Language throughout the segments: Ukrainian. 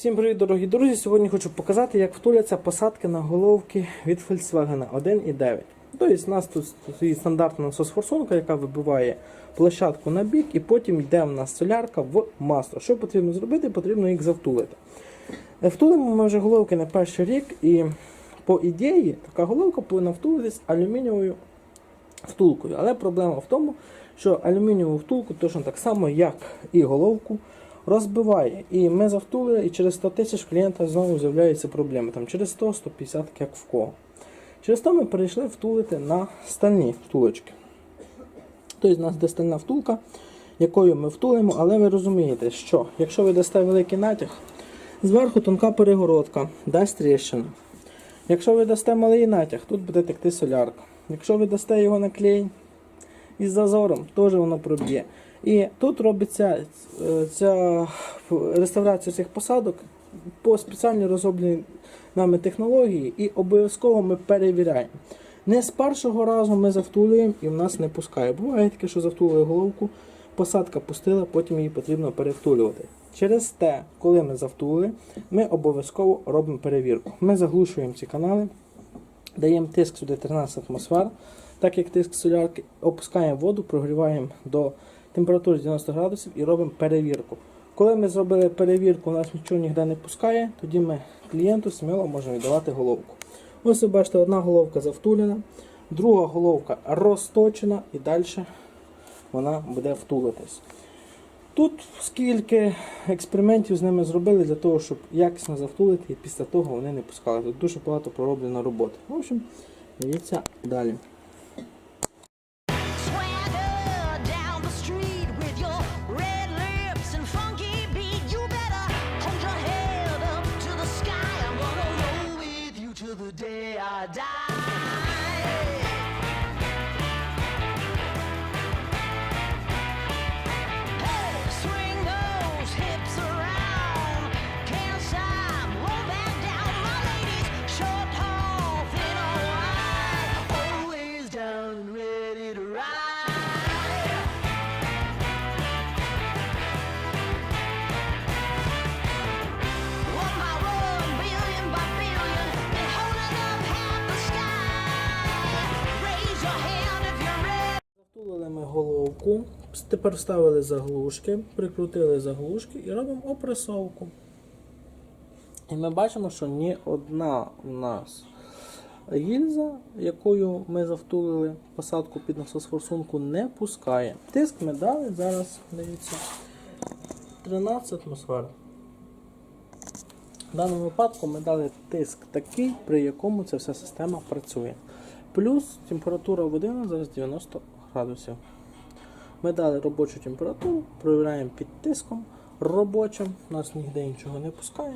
Всім привіт, дорогі друзі! Сьогодні хочу показати, як втуляться посадки на головки від Volkswagen 1.9. Тобто у нас тут стоїть стандартна насос-форсунка, яка вибиває площадку на бік, і потім йде в нас солярка в масло. Що потрібно зробити? Потрібно їх завтулити. Е, Втулимо ми вже головки на перший рік, і по ідеї така головка повинна втулитись алюмінієвою втулкою. Але проблема в тому, що алюмінієву втулку точно так само, як і головку, розбиває. І ми завтулили, і через 100 тисяч клієнта знову з'являються проблеми. Там через 100-150, як в кого. Через то ми перейшли втулити на стальні втулочки. Тобто у нас де стальна втулка, якою ми втулимо, але ви розумієте, що якщо ви дасте великий натяг, зверху тонка перегородка, дасть тріщину. Якщо ви дасте малий натяг, тут буде текти солярка. Якщо ви дасте його на клей із зазором, теж воно проб'є. І тут робиться е, ця реставрація цих посадок по спеціально розробленій нами технології і обов'язково ми перевіряємо. Не з першого разу ми завтулюємо і в нас не пускає. Буває таке, що завтулили головку, посадка пустила, потім її потрібно перевтулювати. Через те, коли ми завтулили, ми обов'язково робимо перевірку. Ми заглушуємо ці канали, даємо тиск сюди 13 атмосфер, так як тиск солярки, опускаємо воду, прогріваємо до температури 90 градусів і робимо перевірку. Коли ми зробили перевірку, у нас нічого ніде не пускає, тоді ми клієнту сміло можемо віддавати головку. Ось ви бачите, одна головка завтулена, друга головка розточена і далі вона буде втулитись. Тут скільки експериментів з ними зробили для того, щоб якісно завтулити, і після того вони не пускали. Тут дуже багато пророблено роботи. В общем, дивіться далі. Wide, always down and ready to ride. Головку, тепер вставили заглушки, прикрутили заглушки і робимо опресовку. І ми бачимо, що ні одна у нас гільза, якою ми завтулили посадку під насос-форсунку, не пускає. Тиск ми дали, зараз дивіться 13 атмосфер. В даному випадку ми дали тиск такий, при якому ця вся система працює. Плюс температура води зараз 90 градусів. Ми дали робочу температуру, провіряємо під тиском робочим, нас ніде нічого не пускає.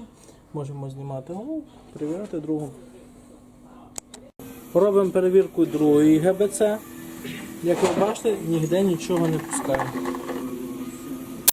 Можемо знімати голову, перевіряти другу. Робимо перевірку другої ГБЦ. Як ви бачите, ніде нічого не пускає.